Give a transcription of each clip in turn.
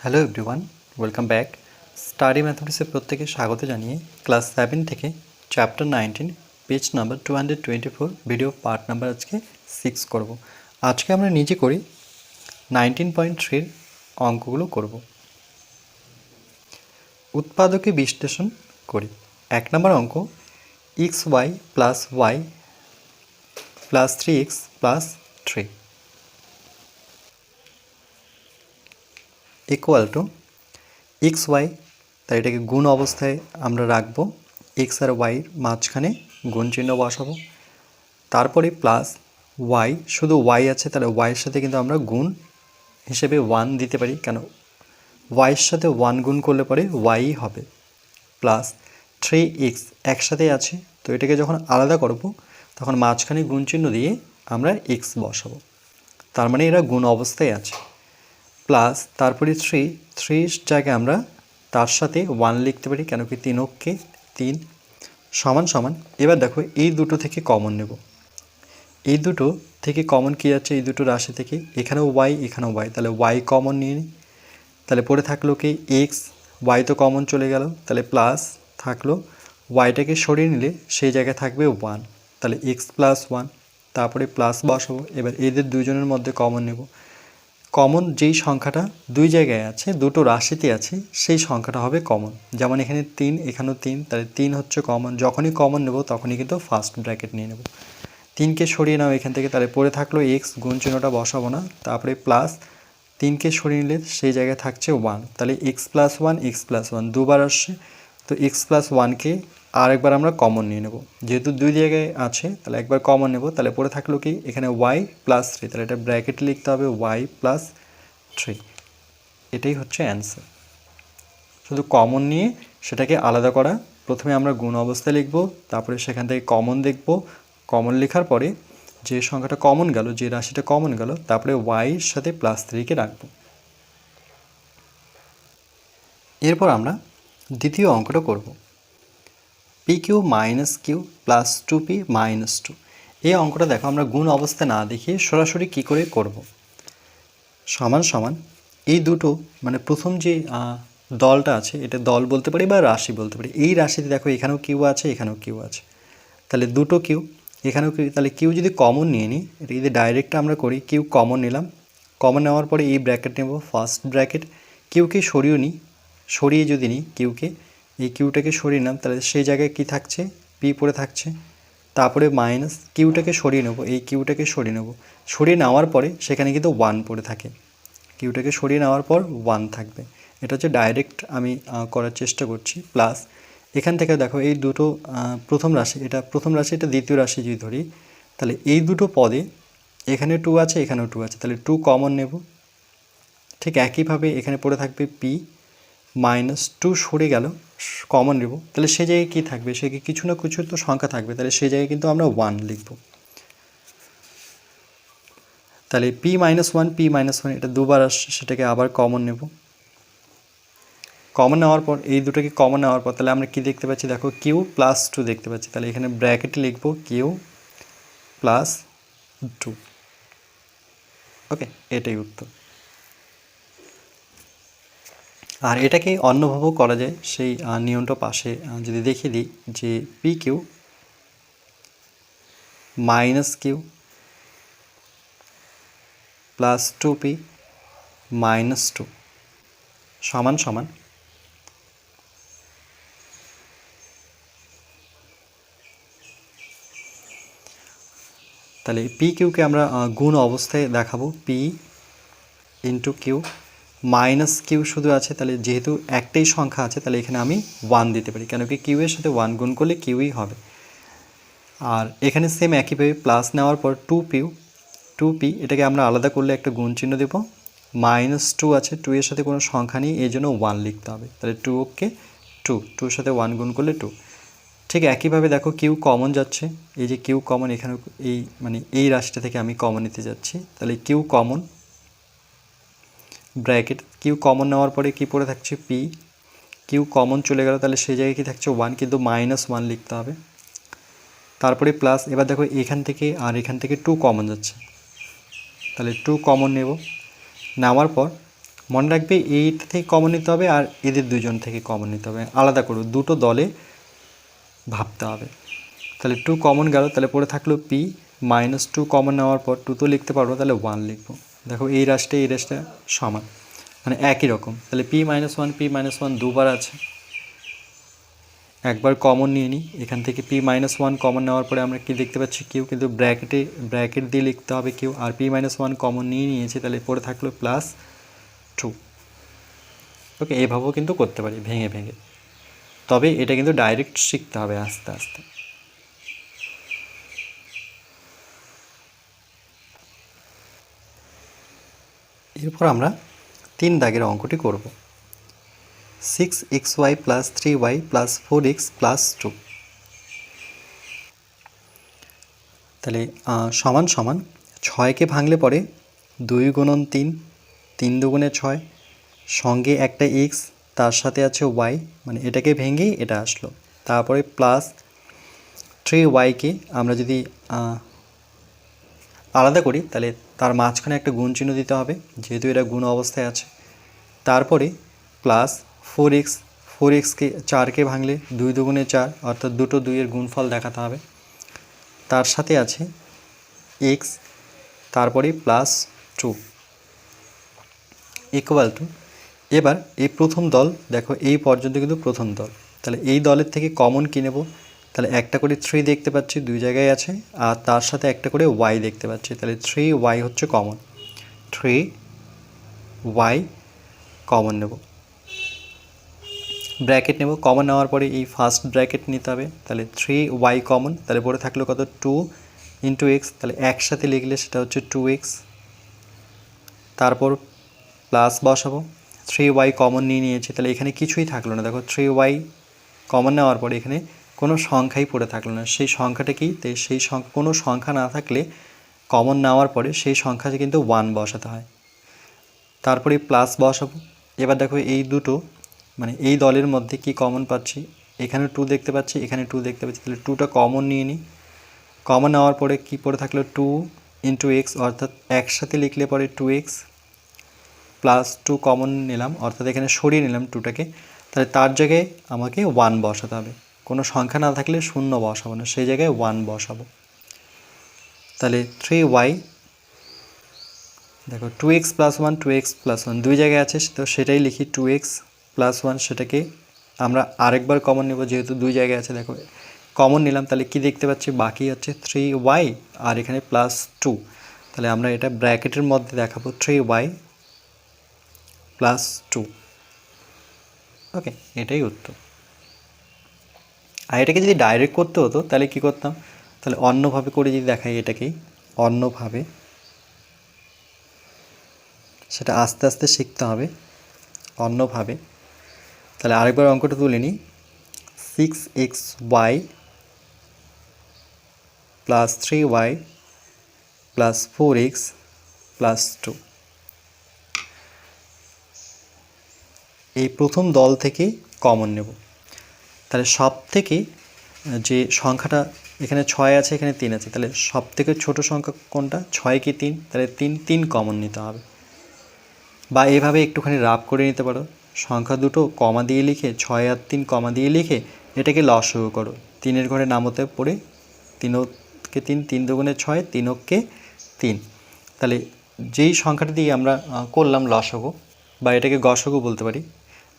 Hello everyone welcome back study ম্যাথমেটিক্সের প্রত্যেকে স্বাগত জানিয়ে ক্লাস সেভেন থেকে chapter nineteen page number two hundred twenty four video part number আজকে six করব। আজকে আমরা নিজে করি নাইনটিন পয়েন্ট থ্রির অঙ্কগুলো করব। উৎপাদকে বিশ্লেষণ করি। এক নম্বর অঙ্ক X Y plus Y plus three X plus three equal to X Y তাই এটাকে গুণ অবস্থায় আমরা রাখব। এক্স আর ওয়াইয়ের মাঝখানে গুণ চিহ্ন বসাবো। তারপরে প্লাস ওয়াই শুধু ওয়াই আছে, তাহলে ওয়াইয়ের সাথে কিন্তু আমরা গুণ হিসেবে ওয়ান দিতে পারি। কেন? ওয়াইয়ের সাথে ওয়ান গুণ করলে পরে ওয়াই হবে। প্লাস থ্রি এক্স একসাথে আছে, তো এটাকে যখন আলাদা করব, তখন মাঝখানে গুণ চিহ্ন দিয়ে আমরা এক্স বসাবো। তার মানে এরা গুণ অবস্থায় আছে। প্লাস তারপরে থ্রি থ্রির জায়গায় আমরা তার সাথে ওয়ান লিখতে পারি, কেন কি তিন অক্ষে তিন, সমান সমান। এবার দেখো, এই দুটো থেকে কমন নেব। এই দুটো থেকে কমন কী যাচ্ছে এই দুটো রাশি থেকে। এখানেও ওয়াই এখানেও ওয়াই তাহলে ওয়াই কমন নিয়ে নিই তাহলে পড়ে থাকল কি এক্স ওয়াই তো কমন চলে গেল। তাহলে প্লাস থাকল ওয়াইটাকে সরিয়ে নিলে সেই জায়গায় থাকবে ওয়ান তাহলে এক্স প্লাস ওয়ান তারপরে প্লাস বসাবো। এবার এদের দুজনের মধ্যে কমন নেব। কমন যেই সংখ্যাটা দুই জায়গায় আছে, দুটো রাশিতে আছে, সেই সংখ্যাটা হবে কমন যেমন এখানে তিন, এখানেও তিন, তাহলে তিন হচ্ছে কমন যখনই কমন নেব, তখনই কিন্তু ফার্স্ট ব্র্যাকেট নিয়ে নেব। তিনকে সরিয়ে নাও এখান থেকে, তাহলে পড়ে থাকল এক্স গুণ চিহ্নটা বসাবো না, তারপরে প্লাস তিনকে সরিয়ে নিলে সেই জায়গায় থাকছে ওয়ান তাহলে X plus one X plus one দুবার আসছে। তো এক্স প্লাস ওয়ানকে আরেকবার আমরা কমন নিয়ে নেব। যেহেতু দুই জায়গায় আছে, তাহলে একবার কমন নেব। তাহলে পড়ে থাকল কি? এখানে ওয়াই প্লাস থ্রি তাহলে এটা ব্র্যাকেট লিখতে হবে ওয়াই প্লাস থ্রি এটাই হচ্ছে অ্যান্সার শুধু কমন নিয়ে সেটাকে আলাদা করা। প্রথমে আমরা গুণ অবস্থায় লিখব, তারপরে সেখান থেকে কমন দেখব। কমন লেখার পরে যে সংখ্যাটা কমন গেল, যে রাশিটা কমন গেল, তারপরে ওয়াইয়ের সাথে প্লাস থ্রিকে রাখব। এরপর আমরা দ্বিতীয় অঙ্কটা করব। P Q minus Q plus two P minus two এই অঙ্কটা দেখো, আমরা গুণ অবস্থা না দেখিয়ে সরাসরি কী করে করব। সমান সমান, এই দুটো মানে প্রথম যে দলটা আছে, এটা দল বলতে পারি বা রাশি বলতে পারি। এই রাশিতে দেখো, এখানেও কিউ আছে, এখানেও কিউ আছে। তাহলে দুটো কিউ এখানেও কিউ তাহলে কিউ যদি কমন নিয়ে নিই, এটা যদি ডাইরেক্ট আমরা করি কিউ কমন নিলাম। কমন নেওয়ার পরে এই ব্র্যাকেট নেব ফার্স্ট ব্র্যাকেট কিউকে সরিয়ে নিই, সরিয়ে যদি নিই কিউকে এই কিউটাকে সরিয়ে নিলাম তাহলে সেই জায়গায় কি থাকছে? পি পড়ে থাকছে। তারপরে মাইনাস কিউটাকে সরিয়ে নেব, এই কিউটাকে সরিয়ে নেব। সরিয়ে নেওয়ার পরে সেখানে কিন্তু ওয়ান পড়ে থাকে। কিউটাকে সরিয়ে নেওয়ার পর ওয়ান থাকবে। এটা হচ্ছে ডাইরেক্ট আমি করার চেষ্টা করছি। প্লাস এখান থেকে দেখো এই দুটো প্রথম রাশি, এটা প্রথম রাশি, এটা দ্বিতীয় রাশি যদি ধরি, তাহলে এই দুটো পদে এখানে টু আছে, এখানেও টু আছে। তাহলে টু কমন নেব। ঠিক একইভাবে এখানে পড়ে থাকবে পি মাইনাস টু সরে গেল। কমন নেব তাহলে সে জায়গায় কী থাকবে? সে কিছু না কিছু তো সংখ্যা থাকবে। তাহলে সেই জায়গায় কিন্তু আমরা ওয়ান লিখব। তাহলে P minus one P minus one এটা দুবার আসছে, সেটাকে আবার কমন নেব। কমন নেওয়ার পর, এই দুটোকে কমন নেওয়ার পর, তাহলে আমরা কি দেখতে পাচ্ছি? দেখো কিউ প্লাস টু দেখতে পাচ্ছি। তাহলে এখানে ব্র্যাকেটে লিখব কিউ প্লাস টু ওকে এটাই উত্তর। আর এটাকে অন্যভাবেও করা যায়, সেই নিয়মটা পাশে যদি দেখিয়ে দিই যে P Q minus Q plus two P minus two সমান সমান তাহলে পি কিউকে আমরা গুণ অবস্থায় দেখাবো P into Q minus Q শুধু আছে, তাহলে যেহেতু একটাই সংখ্যা আছে, তাহলে এখানে আমি ওয়ান দিতে পারি। কেন কি কিউ এর সাথে ওয়ান গুণ করলে কিউই হবে। আর এখানে সেম একইভাবে প্লাস নেওয়ার পর টু পিউ টু পি এটাকে আমরা আলাদা করলে একটা গুণ চিহ্ন দেবো। মাইনাস টু আছে টু এর সাথে কোনো সংখ্যা নেই, এই জন্য ওয়ান লিখতে হবে। তাহলে টু ওকে টু টুর সাথে ওয়ান গুণ করলে টু ঠিক একইভাবে দেখো কিউ কমন যাচ্ছে। এই যে কিউ কমন এখানে এই মানে এই রাশিটা থেকে আমি কমন নিতে যাচ্ছি। তাহলে Q common bracket. Q common নেওয়ার পরে কি পড়ে থাকছে? পি। কিউ কমন চলে গেল, তাহলে সেই জায়গায় কি থাকছে? ওয়ান, কিন্তু মাইনাস ওয়ান লিখতে হবে। তারপরে প্লাস, এবার দেখো এখান থেকে আর এখান থেকে টু কমন যাচ্ছে। তাহলে টু কমন নেব। নেওয়ার পর মনে রাখবে এইটা থেকে কমন নিতে হবে আর এদের দুজন থেকে কমন নিতে হবে। আলাদা করো, দুটো দলে ভাবতে হবে। তাহলে টু কমন গেল, তাহলে পড়ে থাকল পি। মাইনাস টু কমন নেওয়ার পর টু তো লিখতে পারব, তাহলে ওয়ান লিখব। দেখো এই রাশটা এই রাশটা সমান মানে একই রকম। তাহলে P minus one P minus one দুবার আছে। একবার কমন নিয়ে নিই। এখান থেকে পি মাইনাস ওয়ান কমন নেওয়ার পরে আমরা কি দেখতে পাচ্ছি? কিউ কিন্তু ব্র্যাকেটে ব্র্যাকেট দিয়ে লিখতে হবে কিউ আর পি মাইনাস ওয়ান কমন নিয়ে নিয়েছি, তাহলে পরে থাকল প্লাস টু ওকে এভাবেও কিন্তু করতে পারি, ভেঙে ভেঙে। তবে এটা কিন্তু ডাইরেক্ট শিখতে হবে আস্তে আস্তে। এরপর আমরা তিন দাগের অঙ্কটি করব। Six x y plus three y plus four x plus two তাহলে সমান সমান ছয়কে ভাঙলে পরে দুই গুণন তিন তিন দুগুণে ছয়, সঙ্গে একটা এক্স তার সাথে আছে ওয়াই মানে এটাকে ভেঙেই এটা আসলো। তারপরে প্লাস থ্রি ওয়াইকে আমরা যদি আলাদা করি, তাহলে তার মাঝখানে একটা গুণ চিহ্ন দিতে হবে, যেহেতু এটা গুণ অবস্থায় আছে। তারপরে প্লাস ফোর এক্স ফোর এক্সকে চারকে ভাঙলে দুই দুগুণে চার, অর্থাৎ দুটো দুইয়ের গুণফল দেখাতে হবে। তার সাথে আছে এক্স তারপরে প্লাস টু ইকুয়াল টু এবার এই প্রথম দল, দেখো এই পর্যন্ত কিন্তু প্রথম দল, তাহলে এই দলের থেকে কমন কী নেব? তাহলে একটা করে থ্রি দেখতে পাচ্ছি, দুই জায়গায় আছে, আর তার সাথে একটা করে ওয়াই দেখতে পাচ্ছি। তাহলে থ্রি ওয়াই হচ্ছে কমন থ্রি ওয়াই কমন নেব। ব্র্যাকেট নেব। কমন নেওয়ার পরে এই ফার্স্ট ব্র্যাকেট নিতে হবে। তাহলে থ্রি ওয়াই কমন তাহলে পরে থাকল কত? টু ইন্টু এক্স তাহলে একসাথে লিখলে সেটা হচ্ছে টু এক্স তারপর প্লাস বসাবো। থ্রি ওয়াই কমন নিয়ে নিয়েছি। তাহলে এখানে কিছুই থাকল না। দেখো থ্রি ওয়াই কমন নেওয়ার পরে এখানে কোনো সংখ্যাই পড়ে থাকল না। সেই সংখ্যাটা কি তো সেই সংখ্যা, কোনো সংখ্যা না থাকলে কমন নেওয়ার পরে সেই সংখ্যাতে কিন্তু ওয়ান বসাতে হয়। তারপরে প্লাস বসাবো। এবার দেখো এই দুটো মানে এই দলের মধ্যে কি কমন পাচ্ছি? এখানে টু দেখতে পাচ্ছি, এখানে টু দেখতে পাচ্ছি। তাহলে টুটা কমন নিয়ে নিই কমন নেওয়ার পরে কি পড়ে থাকল? টু ইন্টু এক্স অর্থাৎ একসাথে লিখলে পরে two x plus two common নিলাম। অর্থাৎ এখানে সরিয়ে নিলাম টুটাকে তাহলে তার জায়গায় আমাকে ওয়ান বসাতে হবে। কোনো সংখ্যা না থাকলে শূন্য বসাবো না, সেই জায়গায় ওয়ান বসাবো। তাহলে থ্রি ওয়াই দেখো two x plus one two x plus one দুই জায়গায় আছে, তো সেটাই লিখি টু এক্স প্লাস ওয়ান সেটাকে আমরা আরেকবার কমন নেব, যেহেতু দুই জায়গায় আছে, দেখো কমন নিলাম, তাহলে কি দেখতে পাচ্ছি? বাকি হচ্ছে থ্রি ওয়াই আর এখানে প্লাস টু তাহলে আমরা এটা ব্র্যাকেটের মধ্যে দেখাবো three y plus two okay এটাই উত্তর। আর এটাকে যদি ডাইরেক্ট করতে হতো, তাহলে কি করতাম? তাহলে অন্যভাবে করে যদি দেখাই এটাকেই, অন্যভাবে, সেটা আস্তে আস্তে শিখতে হবে, অন্যভাবে। তাহলে আরেকবার অঙ্কটা তুলে নিই। Six x y plus three y plus four x plus two এই প্রথম দল থেকে কমন নেব। তাহলে সব থেকে যে সংখ্যাটা এখানে ছয় আছে, এখানে তিন আছে, তাহলে সব থেকে ছোটো সংখ্যা কোনটা? ছয় কি তিন? তাহলে তিন তিন কমন নিতে হবে। বা এভাবে একটুখানি রাফ করে নিতে পারো। সংখ্যা দুটো কমা দিয়ে লিখে, ছয় আর তিন কমা দিয়ে লিখে, এটাকে লসগু করো। তিনের ঘরে নামতে পড়ে তিনকে তিন তিন দুগুণে ছয় তিনককে তিন। তাহলে যেই সংখ্যাটা দিয়ে আমরা করলাম লসগু বা এটাকে গসগু বলতে পারি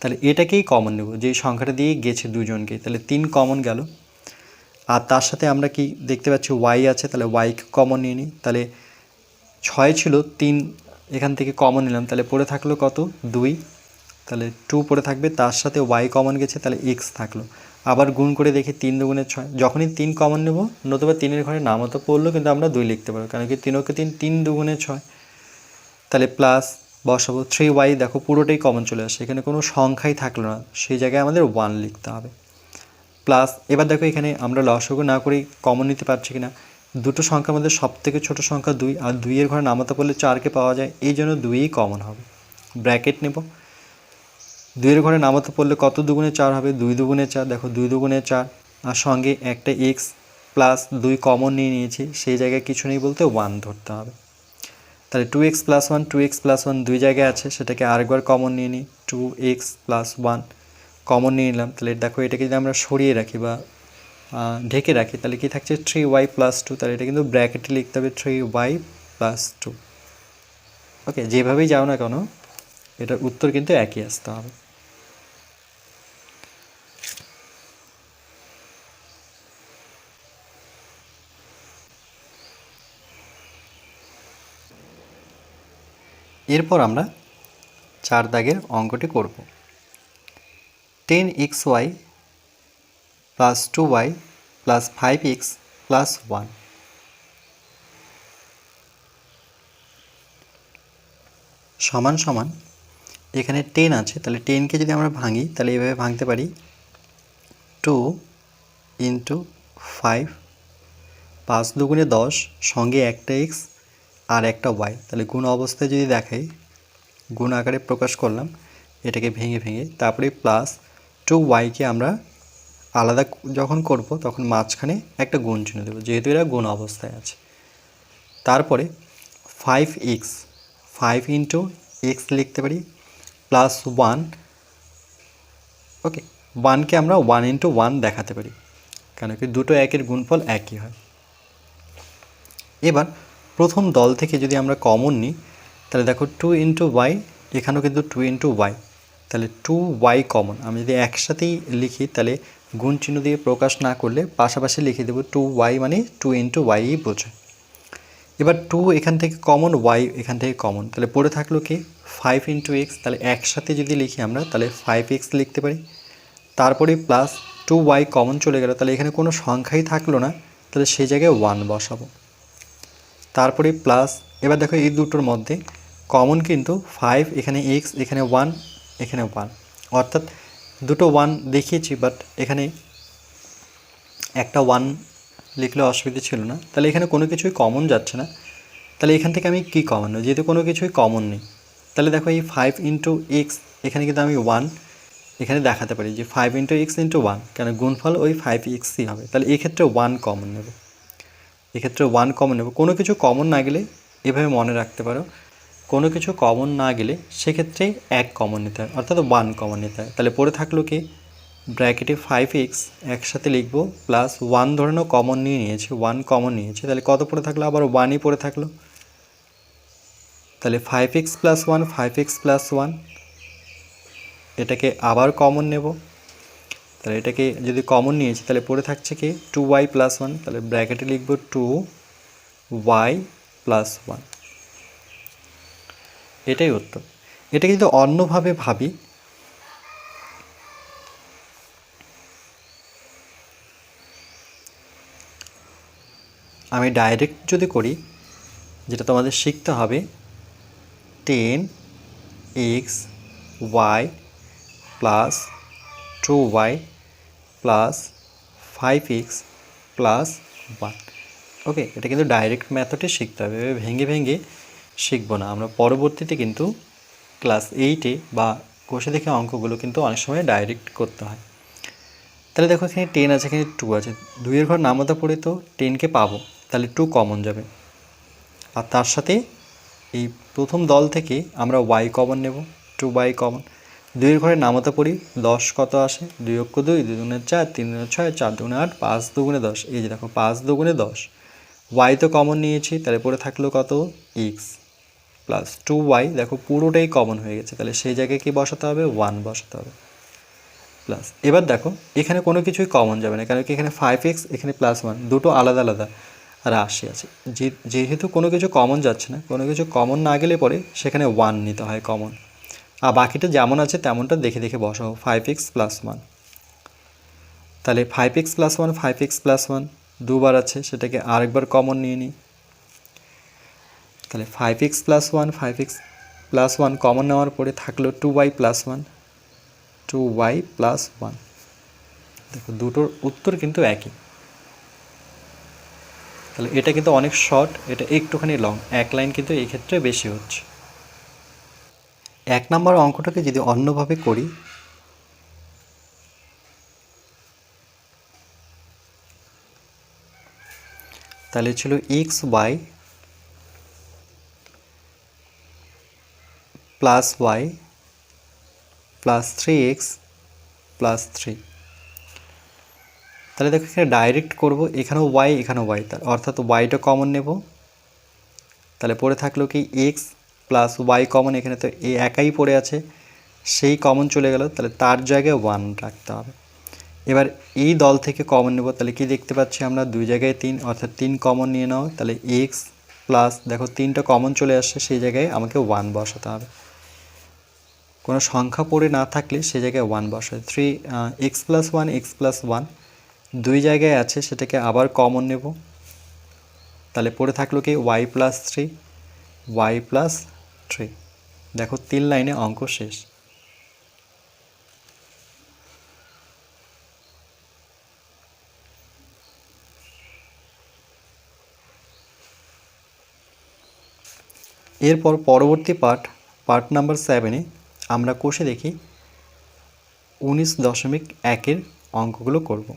তাহলে এটাকেই কমন নেব যেই সংখ্যাটা দিয়ে গেছে দুজনকে, তাহলে তিন কমন গেল। আর তার সাথে আমরা কি দেখতে পাচ্ছি ওয়াই আছে, তাহলে ওয়াইকে কমন নিয়ে নিই। তাহলে ছয় ছিল, তিন এখান থেকে কমন নিলাম, তাহলে পড়ে থাকল কত? দুই। তাহলে টু পড়ে থাকবে, তার সাথে ওয়াই কমন গেছে, তাহলে এক্স থাকল। আবার গুণ করে দেখি, তিন দুগুণে ছয়। যখনই তিন কমন নেব, নতুবা তিনের ঘরে নামও তো পড়ল, কিন্তু আমরা দুই লিখতে পারব, কারণ কি তিনকে তিন তিন দুগুণে ছয়। তাহলে প্লাস বসাবো। থ্রি ওয়াই দেখো পুরোটাই কমন চলে আসে। এখানে কোনো সংখ্যাই থাকল না। সেই জায়গায় আমাদের ওয়ান লিখতে হবে। প্লাস এবার দেখো এখানে আমরা লসগু না করেই কমন নিতে পারছি কিনা। দুটো সংখ্যার মধ্যে সব থেকে ছোটো সংখ্যা দুই, আর দুইয়ের ঘরে নামাতে পড়লে চারকে পাওয়া যায়। এই জন্য দুইই কমন হবে। ব্র্যাকেট নেব। দুইয়ের ঘরে নামাতে পড়লে কত দুগুণে চার হবে? দুই দুগুণে চার। দেখো দুই দুগুণে চার। আর সঙ্গে একটা এক্স প্লাস দুই কমন নিয়ে নিয়েছি। সেই জায়গায় কিছু নেই বলতে ওয়ান ধরতে হবে। তাহলে two x plus one two x plus one দুই জায়গায় আছে, সেটাকে আরেকবার কমন নিয়ে নিই two x plus one common নিয়ে নিলাম। তাহলে দেখো এটাকে যদি আমরা সরিয়ে রাখি বা ঢেকে রাখি, তাহলে কি থাকছে থ্রি ওয়াই প্লাস টু তাহলে এটা কিন্তু ব্র্যাকেটে লিখতে হবে three y plus two okay যেভাবেই যাও না কেন, এটার উত্তর কিন্তু একই আসতে হবে। এরপর আমরা চার দাগের অঙ্কটি করব। Ten x y plus two y plus five x plus one. সমান সমান এখানে টেন আছে, তাহলে টেনকে যদি আমরা ভাঙি, তাহলে এভাবে ভাঙতে পারি টু ইন্টু ফাইভ পাঁচ দুগুণে দশ সঙ্গে একটা এক্স আর একটা ওয়াই তাহলে গুণ অবস্থায় যদি দেখাই, গুণ আকারে প্রকাশ করলাম, এটাকে ভেঙে ভেঙে, তারপরে প্লাস টু ওয়াইকে আমরা আলাদা যখন করব, তখন মাঝখানে একটা গুণ চিহ্ন দেবো, যেহেতু এরা গুণ অবস্থায় আছে। তারপরে five x five into x লিখতে পারি প্লাস ওয়ান ওকে ওয়ানকে আমরা ওয়ান ইন্টু ওয়ান দেখাতে পারি, কেন কি দুটো একের গুণফল একই হয়। এবার প্রথম দল থেকে যদি আমরা কমন নিই, তাহলে দেখো টু ইন্টু ওয়াই এখানেও কিন্তু টু ইন্টু ওয়াই তাহলে টু ওয়াই কমন আমি যদি একসাথেই লিখি, তাহলে গুণ চিহ্ন দিয়ে প্রকাশ না করলে পাশাপাশি লিখে দেবো টু ওয়াই মানে টু ইন্টু ওয়াই বোঝায় এবার টু এখান থেকে কমন ওয়াই এখান থেকে কমন তাহলে পড়ে থাকল কি? ফাইভ ইন্টু এক্স তাহলে একসাথে যদি লিখি আমরা, তাহলে ফাইভ এক্স লিখতে পারি। তারপরে প্লাস টু ওয়াই কমন চলে গেল, তাহলে এখানে কোনো সংখ্যাই থাকল না, তাহলে সেই জায়গায় ওয়ান বসাবো। তারপরে প্লাস এবার দেখো এই দুটোর মধ্যে কমন কিন্তু ফাইভ এখানে এক্স এখানে ওয়ান এখানে ওয়ান অর্থাৎ দুটো ওয়ান দেখিয়েছি বাট এখানে একটা ওয়ান লিখলে অসুবিধা ছিল না। তাহলে এখানে কোনো কিছুই কমন যাচ্ছে না। তাহলে এখান থেকে আমি কী কমন নেব যেহেতু কোনো কিছুই কমন নেই। তাহলে দেখো এই ফাইভ ইন্টু এক্স এখানে কিন্তু আমি ওয়ান এখানে দেখাতে পারি যে five into x into one কেন গুণফল ওই ফাইভ এক্সই হবে। তাহলে এক্ষেত্রে ওয়ান কমন নেব। এক্ষেত্রে ওয়ান কমন নেব কোনো কিছু কমন না গেলে এভাবে মনে রাখতে পারো। কোনো কিছু কমন না গেলে সেক্ষেত্রে এক কমন নিতে হয়, অর্থাৎ ওয়ান কমন নিতে হয়। তাহলে পড়ে থাকল কি? ব্র্যাকেটে ফাইভ এক্স একসাথে লিখব প্লাস ওয়ান ধরে নাও কমন নিয়ে নিয়েছি ওয়ান কমন নিয়েছি। তাহলে কত পড়ে থাকল? আবার ওয়ানই পড়ে থাকল। তাহলে five x plus one five x plus one এটাকে আবার কমন নেব। তাহলে এটাকে যদি কমন নিয়েছি, তাহলে পড়ে থাকছে কি? টু ওয়াই প্লাস ওয়ান তাহলে ব্র্যাকেটে লিখব টু ওয়াই প্লাস ওয়ান এটাই উত্তর। এটা কিন্তু অন্যভাবে ভাবি, আমি ডাইরেক্ট যদি করি, যেটা তোমাদের শিখতে হবে ten x y plus two y plus five x plus one okay এটা কিন্তু ডাইরেক্ট মেথডে শিখতে হবে। এভাবে ভেঙে ভেঙে শিখব না। আমরা পরবর্তীতে কিন্তু ক্লাস এইটে বা কষে দেখে অঙ্কগুলো কিন্তু অনেক সময় ডাইরেক্ট করতে হয়। তাহলে দেখো এখানে টেন আছে, এখানে টু আছে। দুইয়ের ঘর নামতা পড়ে তো টেনকে পাবো। তাহলে টু কমন যাবে। আর তার সাথে এই প্রথম দল থেকে আমরা ওয়াই কমন নেব। টু ওয়াই কমন দুইয়ের ঘরে নামতা পড়ি, দশ কত আসে? দুই অক্ষ দুই দুই দুগুণে চার, তিন দুগুণে ছয়, চার দুগুণে আট, পাঁচ দুগুণে দশ। এই যে দেখো, পাঁচ দুগুণে দশ। ওয়াই তো কমন নিয়েছি, তাহলে পরে থাকল কত? এক্স প্লাস টু ওয়াই দেখো পুরোটাই কমন হয়ে গেছে। তাহলে সেই জায়গায় কি বসাতে হবে? ওয়ান বসাতে হবে। প্লাস এবার দেখো, এখানে কোনো কিছুই কমন যাবে না কারণ কি এখানে ফাইভ এক্স এখানে প্লাস ওয়ান দুটো আলাদা আলাদা রাশি আছে। যেহেতু কোনো কিছু কমন যাচ্ছে না, কোনো কিছু কমন না গেলে পরে সেখানে ওয়ান নিতে হয় কমন আর বাকিটা যেমন আছে তেমনটা দেখে দেখে বসাও ফাইভ এক্স প্লাস ওয়ান তাহলে five x plus one five x plus one দুবার আছে, সেটাকে আরেকবার কমন নিয়ে নিই। তাহলে five x plus one five x plus one common নেওয়ার পরে থাকল two y plus one two y plus one দেখো দুটোর উত্তর কিন্তু একই। তাহলে এটা কিন্তু অনেক শর্ট এটা একটুখানি লং এক লাইন কিন্তু এই ক্ষেত্রে বেশি হচ্ছে। এক নম্বর অঙ্কটাকে যদি অন্যভাবে করি, তাহলে ছিল x y plus y plus three x plus three তাহলে দেখো এখানে ডাইরেক্ট করব, এখানেও ওয়াই এখানেও ওয়াই অর্থাৎ ওয়াইটা কমন নেব। তাহলে পড়ে থাকল কি এক্স প্লাস ওয়াই কমন এখানে তো এ একাই পড়ে আছে, সেই কমন চলে গেল, তাহলে তার জায়গায় ওয়ান রাখতে হবে। এবার এই দল থেকে কমন নেব, তাহলে কি দেখতে পাচ্ছি আমরা? দুই জায়গায় তিন, অর্থাৎ তিন কমন নিয়ে নাও, তাহলে এক্স প্লাস দেখো তিনটা কমন চলে আসছে, সেই জায়গায় আমাকে ওয়ান বসাতে হবে। কোনো সংখ্যা পড়ে না থাকলে সেই জায়গায় ওয়ান বসায়। Three x plus one x plus one দুই জায়গায় আছে, সেটাকে আবার কমন নেব। তাহলে পড়ে থাকল কি? Y plus three y plus three দেখো, তিন লাইনে অঙ্ক শেষ। এরপর পরবর্তী পার্ট পার্ট নাম্বার সেভেনে আমরা কষে দেখি উনিশ দশমিক একের অঙ্কগুলো করব।